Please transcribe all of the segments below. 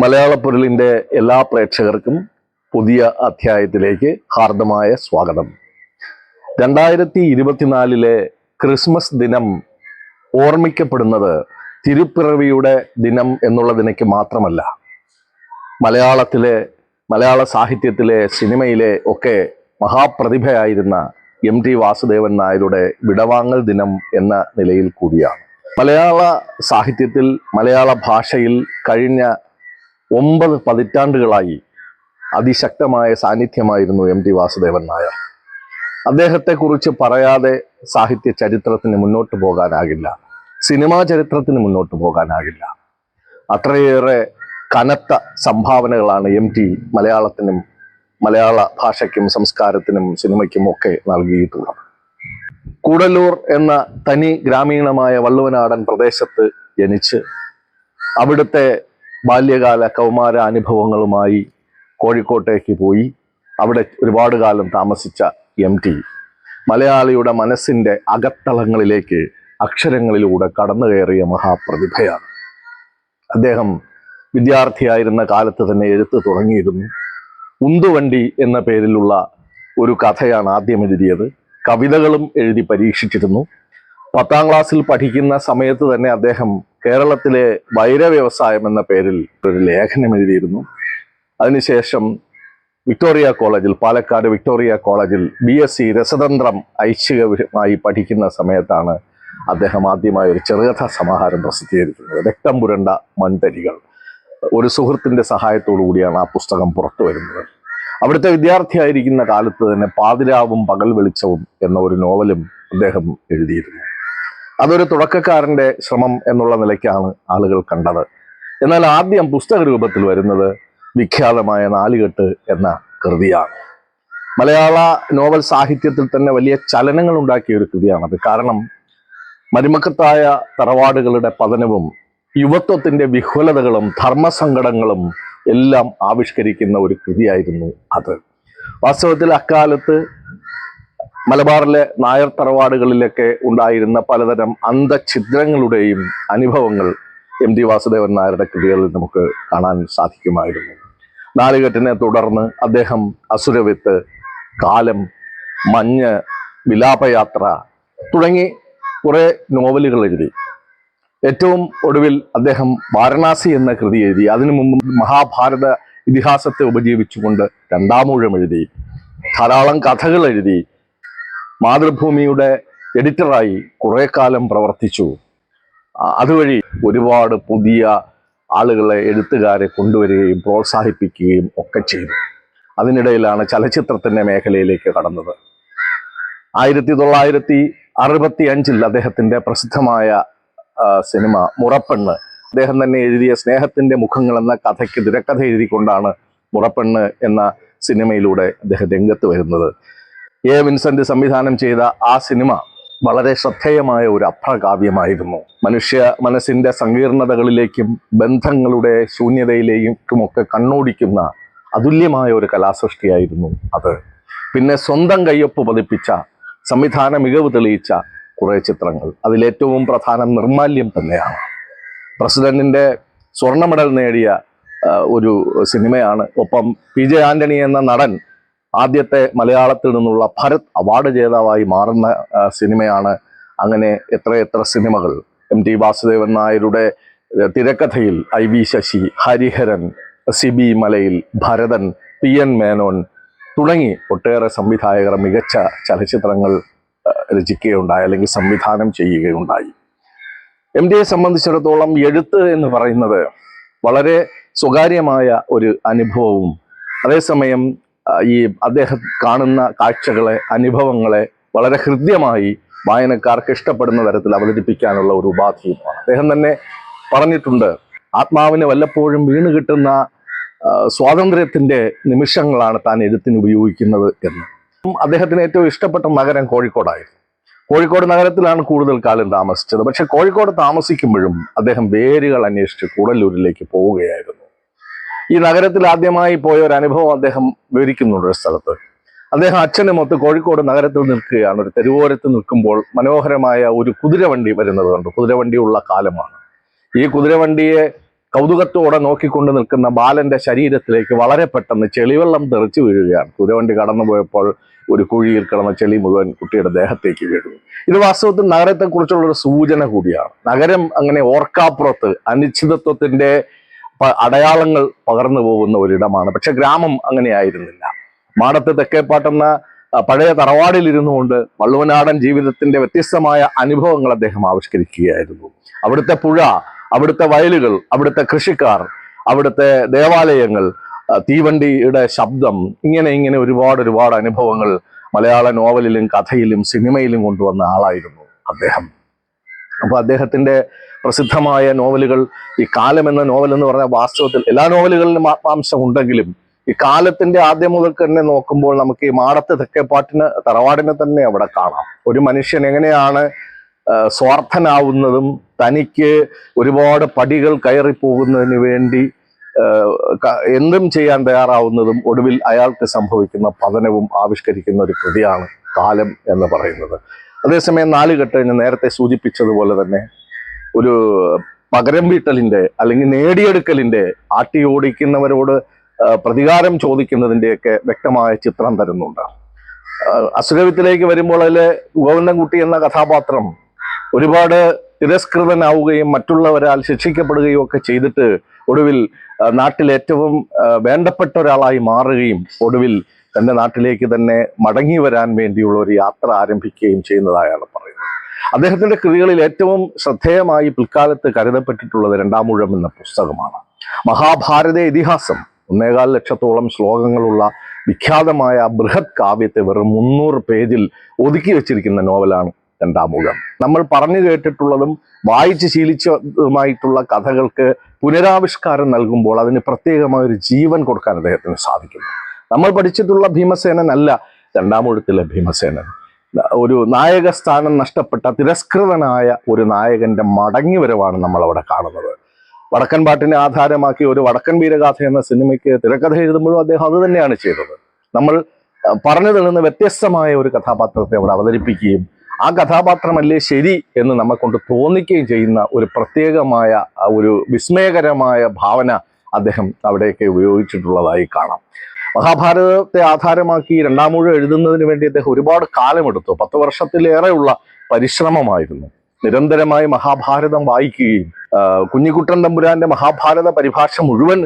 മലയാളപ്പൊരുളിന്റെ എല്ലാ പ്രേക്ഷകർക്കും പുതിയ അധ്യായത്തിലേക്ക് ഹാർദമായ സ്വാഗതം. രണ്ടായിരത്തി ഇരുപത്തിനാലിലെ ക്രിസ്മസ് ദിനം ഓർമ്മിക്കപ്പെടുന്നത് തിരുപ്പിറവിയുടെ ദിനം എന്നുള്ളതിനേക്ക് മാത്രമല്ല. മലയാളത്തിലെ മലയാള സാഹിത്യത്തിലെ സിനിമയിലെ ഒക്കെ മഹാപ്രതിഭയായിരുന്ന എം ടി വാസുദേവൻ നായരുടെ വിടവാങ്ങൽ ദിനം എന്ന നിലയിൽ കൂടിയാണ്. മലയാള സാഹിത്യത്തിൽ മലയാള ഭാഷയിൽ കഴിഞ്ഞ ഒമ്പത് പതിറ്റാണ്ടുകളായി അതിശക്തമായ സാന്നിധ്യമായിരുന്നു എം ടി വാസുദേവൻ നായർ. അദ്ദേഹത്തെക്കുറിച്ച് പറയാതെ സാഹിത്യ ചരിത്രത്തിന് മുന്നോട്ട് പോകാനാകില്ല. സിനിമാ ചരിത്രത്തിന് മുന്നോട്ട് പോകാനാകില്ല. അത്രയേറെ കനത്ത സംഭാവനകളാണ് എം ടി മലയാളത്തിനും മലയാള ഭാഷയ്ക്കും സംസ്കാരത്തിനും സിനിമയ്ക്കും ഒക്കെ നൽകിയിട്ടുള്ളത്. കൂടല്ലൂർ എന്ന തനി ഗ്രാമീണമായ വള്ളുവനാടൻ പ്രദേശത്ത് ജനിച്ച് അവിടുത്തെ ബാല്യകാല കൗമാര അനുഭവങ്ങളുമായി കോഴിക്കോട്ടേക്ക് പോയി. അവിടെ ഒരുപാട് കാലം താമസിച്ച എം ടി. മലയാളിയുടെ മനസ്സിന്റെ അകത്തളങ്ങളിലേക്ക് അക്ഷരങ്ങളിലൂടെ കടന്നു കയറിയ മഹാപ്രതിഭയാണ്. അദ്ദേഹം വിദ്യാർത്ഥിയായിരുന്ന കാലത്ത് തന്നെ എഴുത്ത് തുടങ്ങിയിരുന്നു. ഉന്തുവണ്ടി എന്ന പേരിലുള്ള ഒരു കഥയാണ് ആദ്യം എഴുതിയത്. കവിതകളും എഴുതി പരീക്ഷിച്ചിരുന്നു. പത്താം ക്ലാസ്സിൽ പഠിക്കുന്ന സമയത്ത് തന്നെ അദ്ദേഹം കേരളത്തിലെ വൈരവ്യവസായം എന്ന പേരിൽ ഒരു ലേഖനം എഴുതിയിരുന്നു. അതിനുശേഷം വിക്ടോറിയ കോളേജിൽ പാലക്കാട് വിക്ടോറിയ കോളേജിൽ ബി എസ് സി രസതന്ത്രം ഐച്ഛികമായി പഠിക്കുന്ന സമയത്താണ് അദ്ദേഹം ആദ്യമായി ഒരു ചെറുകഥാ സമാഹാരം പ്രസിദ്ധീകരിക്കുന്നത്. രക്തം പുരണ്ട മൺതരികൾ. ഒരു സുഹൃത്തിന്റെ സഹായത്തോടു കൂടിയാണ് ആ പുസ്തകം പുറത്തു വരുന്നത്. അവിടുത്തെ വിദ്യാർത്ഥിയായിരിക്കുന്ന കാലത്ത് തന്നെ പാതിരാവും പകൽ വെളിച്ചവും എന്ന ഒരു നോവലും അദ്ദേഹം എഴുതിയിരുന്നു. അതൊരു തുടക്കക്കാരന്റെ ശ്രമം എന്നുള്ള നിലയ്ക്കാണ് ആളുകൾ കണ്ടത്. എന്നാൽ ആദ്യം പുസ്തക രൂപത്തിൽ വരുന്നത് വിഖ്യാതമായ നാലുകെട്ട് എന്ന കൃതിയാണ്. മലയാള നോവൽ സാഹിത്യത്തിൽ തന്നെ വലിയ ചലനങ്ങൾ ഉണ്ടാക്കിയ ഒരു കൃതിയാണത്. കാരണം മരുമക്കത്തായ തറവാടുകളുടെ പതനവും യുവത്വത്തിന്റെ വിഹ്വലതകളും ധർമ്മസങ്കടങ്ങളും എല്ലാം ആവിഷ്കരിക്കുന്ന ഒരു കൃതിയായിരുന്നു അത്. വാസ്തവത്തിൽ അക്കാലത്ത് മലബാറിലെ നായർ തറവാടുകളിലൊക്കെ ഉണ്ടായിരുന്ന പലതരം അന്ധഛിദ്രങ്ങളുടെയും അനുഭവങ്ങൾ എം ടി വാസുദേവൻ നായരുടെ കൃതികളിൽ നമുക്ക് കാണാൻ സാധിക്കുമായിരുന്നു. നാലുകെട്ടിനെ തുടർന്ന് അദ്ദേഹം അസുരവിത്ത് കാലം മഞ്ഞ് വിലാപയാത്ര തുടങ്ങി കുറെ നോവലുകൾ എഴുതി. ഏറ്റവും ഒടുവിൽ അദ്ദേഹം വാരണാസി എന്ന കൃതി എഴുതി. അതിനു മുമ്പ് മഹാഭാരത ഇതിഹാസത്തെ ഉപജീവിച്ചുകൊണ്ട് രണ്ടാമൂഴം എഴുതി. ധാരാളം കഥകൾ എഴുതി. മാതൃഭൂമിയുടെ എഡിറ്ററായി കുറെ കാലം പ്രവർത്തിച്ചു. അതുവഴി ഒരുപാട് പുതിയ ആളുകളെ എഴുത്തുകാരെ കൊണ്ടുവരികയും പ്രോത്സാഹിപ്പിക്കുകയും ഒക്കെ ചെയ്തു. അതിനിടയിലാണ് ചലച്ചിത്രത്തിന്റെ മേഖലയിലേക്ക് കടന്നത്. ആയിരത്തി തൊള്ളായിരത്തി അറുപത്തി അഞ്ചിൽ അദ്ദേഹത്തിന്റെ പ്രസിദ്ധമായ സിനിമ മുറപ്പെണ്ണ് അദ്ദേഹം തന്നെ എഴുതിയ സ്നേഹത്തിന്റെ മുഖങ്ങൾ എന്ന കഥയ്ക്ക് തിരക്കഥ എഴുതിക്കൊണ്ടാണ് മുറപ്പെണ്ണ് എന്ന സിനിമയിലൂടെ അദ്ദേഹം രംഗത്ത് വരുന്നത്. എ വിൻസെന്റ് സംവിധാനം ചെയ്ത ആ സിനിമ വളരെ ശ്രദ്ധേയമായ ഒരു അപ്രകാവ്യമായിരുന്നു. മനുഷ്യ മനസ്സിന്റെ സങ്കീർണതകളിലേക്കും ബന്ധങ്ങളുടെ ശൂന്യതയിലേക്കും ഒക്കെ കണ്ണോടിക്കുന്ന അതുല്യമായ ഒരു കലാസൃഷ്ടിയായിരുന്നു അത്. പിന്നെ സ്വന്തം കയ്യൊപ്പ് പതിപ്പിച്ച സംവിധാന മികവ് തെളിയിച്ച കുറെ ചിത്രങ്ങൾ. അതിലേറ്റവും പ്രധാനം നിർമാല്യം തന്നെയാണ്. പ്രസിഡന്റിന്റെ സ്വർണ മെഡൽ നേടിയ ഒരു സിനിമയാണ്. ഒപ്പം പി ജെ ആന്റണി എന്ന നടൻ ആദ്യത്തെ മലയാളത്തിൽ നിന്നുള്ള ഭരത് അവാർഡ് ജേതാവായി മാറുന്ന സിനിമയാണ് അങ്ങനെ എത്രയെത്ര സിനിമകൾ. എം ടി വാസുദേവൻ നായരുടെ തിരക്കഥയിൽ I V Sasi Hariharan Sibi Malayil Bharathan P N Menon തുടങ്ങി ഒട്ടേറെ സംവിധായകർ മികച്ച ചലച്ചിത്രങ്ങൾ രചിക്കുകയുണ്ടായി അല്ലെങ്കിൽ സംവിധാനം ചെയ്യുകയുണ്ടായി. എം ഡിയെ സംബന്ധിച്ചിടത്തോളം എഴുത്ത് എന്ന് പറയുന്നത് വളരെ സ്വകാര്യമായ ഒരു അനുഭവവും അതേസമയം ഈ അദ്ദേഹം കാണുന്ന കാഴ്ചകളെ അനുഭവങ്ങളെ വളരെ ഹൃദ്യമായി വായനക്കാർക്ക് ഇഷ്ടപ്പെടുന്ന തരത്തിൽ അവതരിപ്പിക്കാനുള്ള ഒരു ഉപാധിയുമാണ്. അദ്ദേഹം തന്നെ പറഞ്ഞിട്ടുണ്ട് ആത്മാവിന് വല്ലപ്പോഴും വീണ് കിട്ടുന്ന സ്വാതന്ത്ര്യത്തിന്റെ നിമിഷങ്ങളാണ് താൻ എഴുത്തിന് ഉപയോഗിക്കുന്നത് എന്ന്. അദ്ദേഹത്തിന് ഏറ്റവും ഇഷ്ടപ്പെട്ട നഗരം കോഴിക്കോടായിരുന്നു. കോഴിക്കോട് നഗരത്തിലാണ് കൂടുതൽ കാലം താമസിച്ചത്. പക്ഷെ കോഴിക്കോട് താമസിക്കുമ്പോഴും അദ്ദേഹം വേരുകൾ അന്വേഷിച്ച് കൂടല്ലൂരിലേക്ക് പോവുകയായിരുന്നു. ഈ നഗരത്തിൽ ആദ്യമായി പോയ ഒരു അനുഭവം അദ്ദേഹം വിവരിക്കുന്നുണ്ട് ഒരു സ്ഥലത്ത്. അദ്ദേഹം അച്ഛനുമൊത്ത് കോഴിക്കോട് നഗരത്തിൽ നിൽക്കുകയാണ്. ഒരു തെരുവോരത്ത് നിൽക്കുമ്പോൾ മനോഹരമായ ഒരു കുതിരവണ്ടി വരുന്നത് കണ്ടു. കുതിരവണ്ടിയുള്ള കാലമാണ്. ഈ കുതിരവണ്ടിയെ കൗതുകത്തോടെ നോക്കിക്കൊണ്ട് നിൽക്കുന്ന ബാലന്റെ ശരീരത്തിലേക്ക് വളരെ പെട്ടെന്ന് ചെളിവെള്ളം തെറിച്ചു വീഴുകയാണ്. കുതിരവണ്ടി കടന്നു പോയപ്പോൾ ഒരു കുഴിയിൽ കിടന്ന ചെളി മുഴുവൻ കുട്ടിയുടെ ദേഹത്തേക്ക് വീഴും ഇത് വാസ്തവത്തിൽ നഗരത്തെക്കുറിച്ചുള്ള ഒരു സൂചന കൂടിയാണ്. നഗരം അങ്ങനെ ഓർക്കാപ്പുറത്ത് അനിശ്ചിതത്വത്തിന്റെ അടയാളങ്ങൾ പകർന്നു പോകുന്ന ഒരിടമാണ്. പക്ഷെ ഗ്രാമം അങ്ങനെയായിരുന്നില്ല. മാടത്ത് തെക്കേപ്പാട്ടെന്ന പഴയ തറവാടിൽ ഇരുന്നു കൊണ്ട് വള്ളുവനാടൻ ജീവിതത്തിന്റെ വ്യത്യസ്തമായ അനുഭവങ്ങൾ അദ്ദേഹം ആവിഷ്കരിക്കുകയായിരുന്നു. അവിടുത്തെ പുഴ അവിടുത്തെ വയലുകൾ അവിടുത്തെ കൃഷിക്കാർ അവിടുത്തെ ദേവാലയങ്ങൾ തീവണ്ടിയുടെ ശബ്ദം ഇങ്ങനെ ഇങ്ങനെ ഒരുപാട് ഒരുപാട് അനുഭവങ്ങൾ മലയാള നോവലിലും കഥയിലും സിനിമയിലും കൊണ്ടുവന്ന ആളായിരുന്നു അദ്ദേഹം. അപ്പൊ അദ്ദേഹത്തിന്റെ പ്രസിദ്ധമായ നോവലുകൾ ഈ കാലം എന്ന നോവൽ എന്ന് പറഞ്ഞാൽ വാസ്തവത്തിൽ എല്ലാ നോവലുകളിലും ആത്മാംശം ഉണ്ടെങ്കിലും ഈ കാലത്തിന്റെ ആദ്യം മുതൽ തന്നെ നോക്കുമ്പോൾ നമുക്ക് ഈ മാടത്ത് തെക്കേപ്പാട്ടിന് തറവാടിനെ തന്നെ അവിടെ കാണാം. ഒരു മനുഷ്യൻ എങ്ങനെയാണ് സ്വാർത്ഥനാവുന്നതും തനിക്ക് ഒരുപാട് പടികൾ കയറി പോകുന്നതിന് വേണ്ടി എന്തും ചെയ്യാൻ തയ്യാറാവുന്നതും ഒടുവിൽ അയാൾക്ക് സംഭവിക്കുന്ന പതനവും ആവിഷ്കരിക്കുന്ന ഒരു കൃതിയാണ് കാലം എന്ന് പറയുന്നത്. അതേസമയം നാല് ഘട്ടം ഞാൻ നേരത്തെ സൂചിപ്പിച്ചതുപോലെ തന്നെ ഒരു പകരം വീട്ടലിന്റെ അല്ലെങ്കിൽ നേടിയെടുക്കലിന്റെ ആട്ടി ഓടിക്കുന്നവരോട് പ്രതികാരം ചോദിക്കുന്നതിന്റെയൊക്കെ വ്യക്തമായ ചിത്രം തരുന്നുണ്ട്. അസുഖവിത്തിലേക്ക് വരുമ്പോൾ അതിലെ ഗോവിന്ദൻകുട്ടി എന്ന കഥാപാത്രം ഒരുപാട് തിരസ്കൃതനാവുകയും മറ്റുള്ളവരാൽ ശിക്ഷിക്കപ്പെടുകയും ഒക്കെ ചെയ്തിട്ട് ഒടുവിൽ നാട്ടിലേറ്റവും വേണ്ടപ്പെട്ട ഒരാളായി മാറുകയും ഒടുവിൽ തന്റെ നാട്ടിലേക്ക് തന്നെ മടങ്ങി വരാൻ വേണ്ടിയുള്ള ഒരു യാത്ര ആരംഭിക്കുകയും ചെയ്യുന്നതായാണ് പറയുന്നത്. അദ്ദേഹത്തിന്റെ കൃതികളിൽ ഏറ്റവും ശ്രദ്ധേയമായി പിൽക്കാലത്ത് കരുതപ്പെട്ടിട്ടുള്ളത് രണ്ടാമൂഴം എന്ന പുസ്തകമാണ്. മഹാഭാരത ഇതിഹാസം ഒന്നേകാൽ ലക്ഷത്തോളം ശ്ലോകങ്ങളുള്ള വിഖ്യാതമായ ബൃഹത് കാവ്യത്തെ വെറും മുന്നൂറ് പേജിൽ ഒതുക്കി വെച്ചിരിക്കുന്ന നോവലാണ് രണ്ടാമൂഴം നമ്മൾ പറഞ്ഞു കേട്ടിട്ടുള്ളതും വായിച്ച് ശീലിച്ചതുമായിട്ടുള്ള കഥകൾക്ക് പുനരാവിഷ്കാരം നൽകുമ്പോൾ അതിന് പ്രത്യേകമായ ഒരു ജീവൻ കൊടുക്കാൻ അദ്ദേഹത്തിന് സാധിക്കുന്നു. നമ്മൾ പഠിച്ചിട്ടുള്ള ഭീമസേനൻ അല്ല രണ്ടാമൂഴത്തിലെ ഭീമസേനൻ. ഒരു നായക സ്ഥാനം നഷ്ടപ്പെട്ട തിരസ്കൃതനായ ഒരു നായകന്റെ മടങ്ങി വരവാണ് നമ്മൾ അവിടെ കാണുന്നത്. വടക്കൻ പാട്ടിനെ ആധാരമാക്കി ഒരു വടക്കൻ വീരഗാഥ എന്ന സിനിമയ്ക്ക് തിരക്കഥ എഴുതുമ്പോഴും അദ്ദേഹം അത് തന്നെയാണ് ചെയ്തത്. നമ്മൾ പറഞ്ഞു തള്ളുന്ന വ്യത്യസ്തമായ ഒരു കഥാപാത്രത്തെ അവിടെ അവതരിപ്പിക്കുകയും ആ കഥാപാത്രമല്ലേ ശരി എന്ന് നമ്മെ കൊണ്ട് തോന്നിക്കുകയും ചെയ്യുന്ന ഒരു പ്രത്യേകമായ ഒരു വിസ്മയകരമായ ഭാവന അദ്ദേഹം അവിടെയൊക്കെ ഉപയോഗിച്ചിട്ടുള്ളതായി കാണാം. മഹാഭാരതത്തെ ആധാരമാക്കി രണ്ടാമൂഴം എഴുതുന്നതിന് വേണ്ടി അദ്ദേഹം ഒരുപാട് കാലമെടുത്തു. പത്ത് വർഷത്തിലേറെയുള്ള പരിശ്രമമായിരുന്നു. നിരന്തരമായി മഹാഭാരതം വായിക്കുകയും കുഞ്ഞിക്കുട്ടൻ തമ്പുരാന്റെ മഹാഭാരത പരിഭാഷ മുഴുവൻ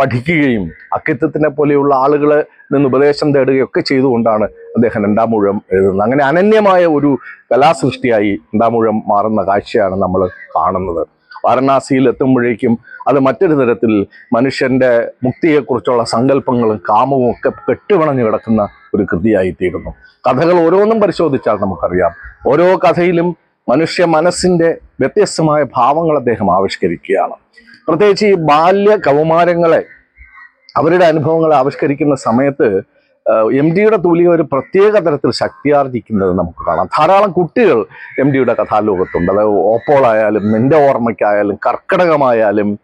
പഠിക്കുകയും അക്കിത്തത്തിനെ പോലെയുള്ള ആളുകളെ നിന്ന് ഉപദേശം തേടുകയൊക്കെ ചെയ്തുകൊണ്ടാണ് അദ്ദേഹം രണ്ടാം രണ്ടാമൂഴം എഴുതുന്നത്. അങ്ങനെ അനന്യമായ ഒരു കലാസൃഷ്ടിയായി രണ്ടാം രണ്ടാമൂഴം മാറുന്ന കാഴ്ചയാണ് നമ്മൾ കാണുന്നത്. വാരണാസിയിൽ എത്തുമ്പോഴേക്കും അത് മറ്റൊരു തരത്തിൽ മനുഷ്യന്റെ മുക്തിയെക്കുറിച്ചുള്ള സങ്കല്പങ്ങളും കാമവും ഒക്കെ കെട്ടുപിണഞ്ഞു കിടക്കുന്ന ഒരു കൃതിയായിത്തീരുന്നു. കഥകൾ ഓരോന്നും പരിശോധിച്ചാൽ നമുക്കറിയാം. ഓരോ കഥയിലും മനുഷ്യ മനസ്സിന്റെ വ്യത്യസ്തമായ ഭാവങ്ങൾ അദ്ദേഹം ആവിഷ്കരിക്കുകയാണ്. പ്രത്യേകിച്ച് ഈ ബാല്യ കൗമാരങ്ങളെ അവരുടെ അനുഭവങ്ങളെ ആവിഷ്കരിക്കുന്ന സമയത്ത് എം ഡിയുടെ തൂലിക ഒരു പ്രത്യേക തരത്തിൽ ശക്തിയാർജിക്കുന്നത് നമുക്ക് കാണാം. ധാരാളം കുട്ടികൾ എം ഡിയുടെ കഥാലോകത്തുണ്ട്. അത് ഓപ്പോളായാലും നിന്റെ ഓർമ്മയ്ക്കായാലും കർക്കിടകമായാലും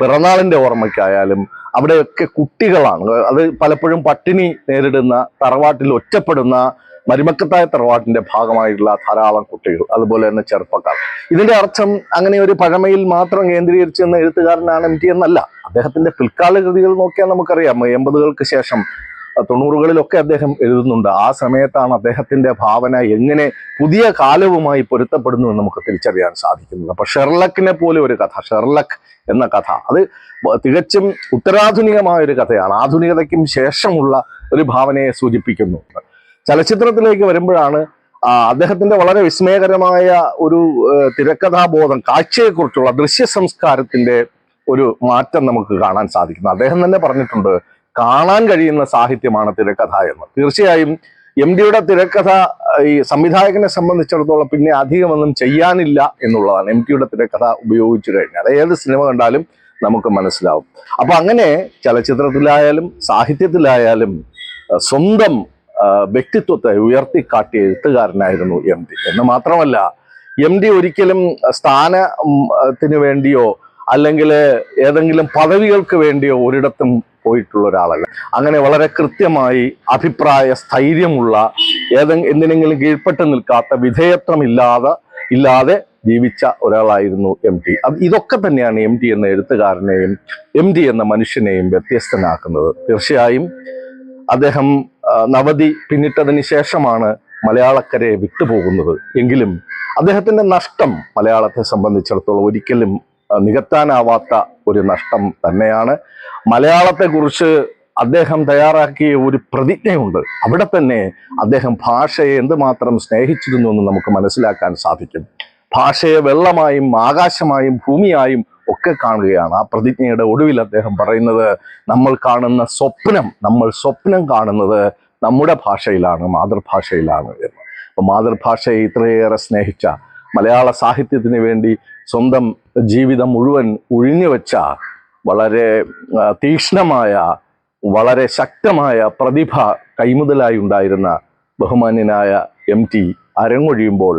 പിറന്നാളിന്റെ ഓർമ്മയ്ക്കായാലും അവിടെയൊക്കെ കുട്ടികളാണ്. അത് പലപ്പോഴും പട്ടിണി നേരിടുന്ന തറവാട്ടിൽ ഒറ്റപ്പെടുന്ന മരുമക്കത്തായ തറവാട്ടിന്റെ ഭാഗമായിട്ടുള്ള ധാരാളം കുട്ടികൾ അതുപോലെ തന്നെ ചെറുപ്പക്കാർ. ഇതിന്റെ അർത്ഥം അങ്ങനെ ഒരു പഴമയിൽ മാത്രം കേന്ദ്രീകരിച്ച് എന്ന എഴുത്തുകാരനാണ് എം ടി എന്നല്ല. അദ്ദേഹത്തിന്റെ പിൽക്കാല കൃതികൾ നോക്കിയാൽ നമുക്കറിയാം. എൺപതുകൾക്ക് ശേഷം തൊണ്ണൂറുകളിലൊക്കെ അദ്ദേഹം എഴുതുന്നുണ്ട്. ആ സമയത്താണ് അദ്ദേഹത്തിന്റെ ഭാവന എങ്ങനെ പുതിയ കാലവുമായി പൊരുത്തപ്പെടുന്നു എന്ന് നമുക്ക് തിരിച്ചറിയാൻ സാധിക്കുന്നത്. അപ്പൊ ഷെർലക്കിനെ പോലെ ഒരു കഥ ഷെർലക് എന്ന കഥ അത് തികച്ചും ഉത്തരാധുനികമായ ഒരു കഥയാണ്. ആധുനികതയ്ക്കും ശേഷമുള്ള ഒരു ഭാവനയെ സൂചിപ്പിക്കുന്നു. ചലച്ചിത്രത്തിലേക്ക് വരുമ്പോഴാണ് അദ്ദേഹത്തിന്റെ വളരെ വിസ്മയകരമായ ഒരു തിരക്കഥാബോധം കാഴ്ചയെക്കുറിച്ചുള്ള ദൃശ്യ സംസ്കാരത്തിന്റെ ഒരു മാറ്റം നമുക്ക് കാണാൻ സാധിക്കുന്നു അദ്ദേഹം തന്നെ പറഞ്ഞിട്ടുണ്ട് കാണാൻ കഴിയുന്ന സാഹിത്യമാണ് തിരക്കഥ എന്ന്. തീർച്ചയായും എം ഡിയുടെ തിരക്കഥ ഈ സംവിധായകനെ സംബന്ധിച്ചിടത്തോളം പിന്നെ അധികമൊന്നും ചെയ്യാനില്ല എന്നുള്ളതാണ് എം ടിയുടെ തിരക്കഥ ഉപയോഗിച്ചു കഴിഞ്ഞാൽ. ഏത് സിനിമ കണ്ടാലും നമുക്ക് മനസ്സിലാവും. അപ്പൊ അങ്ങനെ ചലച്ചിത്രത്തിലായാലും സാഹിത്യത്തിലായാലും സ്വന്തം വ്യക്തിത്വത്തെ ഉയർത്തിക്കാട്ടിയ എഴുത്തുകാരനായിരുന്നു എം ഡി. എന്ന് മാത്രമല്ല എം ഡി ഒരിക്കലും സ്ഥാനത്തിന് വേണ്ടിയോ അല്ലെങ്കിൽ ഏതെങ്കിലും പദവികൾക്ക് വേണ്ടിയോ ഒരിടത്തും പോയിട്ടുള്ള ഒരാളല്ല അങ്ങനെ വളരെ കൃത്യമായി അഭിപ്രായ സ്ഥൈര്യമുള്ള ഏതെ എന്തിനെങ്കിലും കീഴ്പ്പെട്ട് നിൽക്കാത്ത വിധേയത്വമില്ലാതെ ഇല്ലാതെ ജീവിച്ച ഒരാളായിരുന്നു എം ടി. ഇതൊക്കെ തന്നെയാണ് എം ടി എന്ന എഴുത്തുകാരനെയും എം ടി എന്ന മനുഷ്യനെയും വ്യത്യസ്തനാക്കുന്നത്. തീർച്ചയായും അദ്ദേഹം നവതി പിന്നിട്ടതിന് ശേഷമാണ് മലയാളക്കരയെ വിട്ടുപോകുന്നത്. എങ്കിലും അദ്ദേഹത്തിന്റെ നഷ്ടം മലയാളത്തെ സംബന്ധിച്ചിടത്തോളം ഒരിക്കലും നികത്താനാവാത്ത ഒരു നഷ്ടം തന്നെയാണ്. മലയാളത്തെക്കുറിച്ച് അദ്ദേഹം തയ്യാറാക്കിയ ഒരു പ്രതിജ്ഞയുണ്ട്. അവിടെ തന്നെ അദ്ദേഹം ഭാഷയെ എന്തുമാത്രം സ്നേഹിച്ചിരുന്നു എന്ന് നമുക്ക് മനസ്സിലാക്കാൻ സാധിക്കും. ഭാഷയെ വെള്ളമായും ആകാശമായും ഭൂമിയായും ഒക്കെ കാണുകയാണ്. ആ പ്രതിജ്ഞയുടെ ഒടുവിൽ അദ്ദേഹം പറയുന്നത് നമ്മൾ കാണുന്ന സ്വപ്നം നമ്മൾ സ്വപ്നം കാണുന്നത് നമ്മുടെ ഭാഷയിലാണ് മാതൃഭാഷയിലാണ് എന്ന്. അപ്പൊ മാതൃഭാഷയെ ഇത്രയേറെ സ്നേഹിച്ച മലയാള സാഹിത്യത്തിന് വേണ്ടി സ്വന്തം ജീവിതം മുഴുവൻ ഒഴിഞ്ഞുവെച്ച വളരെ തീക്ഷ്ണമായ വളരെ ശക്തമായ പ്രതിഭ കൈമുതലായി ഉണ്ടായിരുന്ന ബഹുമാന്യനായ എം ടി അരങ്ങൊഴിയുമ്പോൾ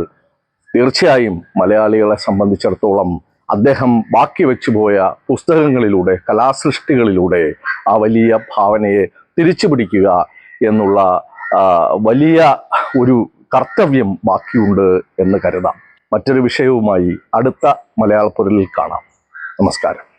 തീർച്ചയായും മലയാളികളെ സംബന്ധിച്ചിടത്തോളം അദ്ദേഹം ബാക്കി വെച്ചു പോയ പുസ്തകങ്ങളിലൂടെ കലാസൃഷ്ടികളിലൂടെ ആ വലിയ ഭാവനയെ തിരിച്ചു പിടിക്കുക എന്നുള്ള വലിയ ഒരു കർത്തവ്യം ബാക്കിയുണ്ട് എന്ന് കരുതാം. മറ്റൊരു വിഷയവുമായി അടുത്ത മലയാളപ്പൊരലിൽ കാണാം. നമസ്കാരം.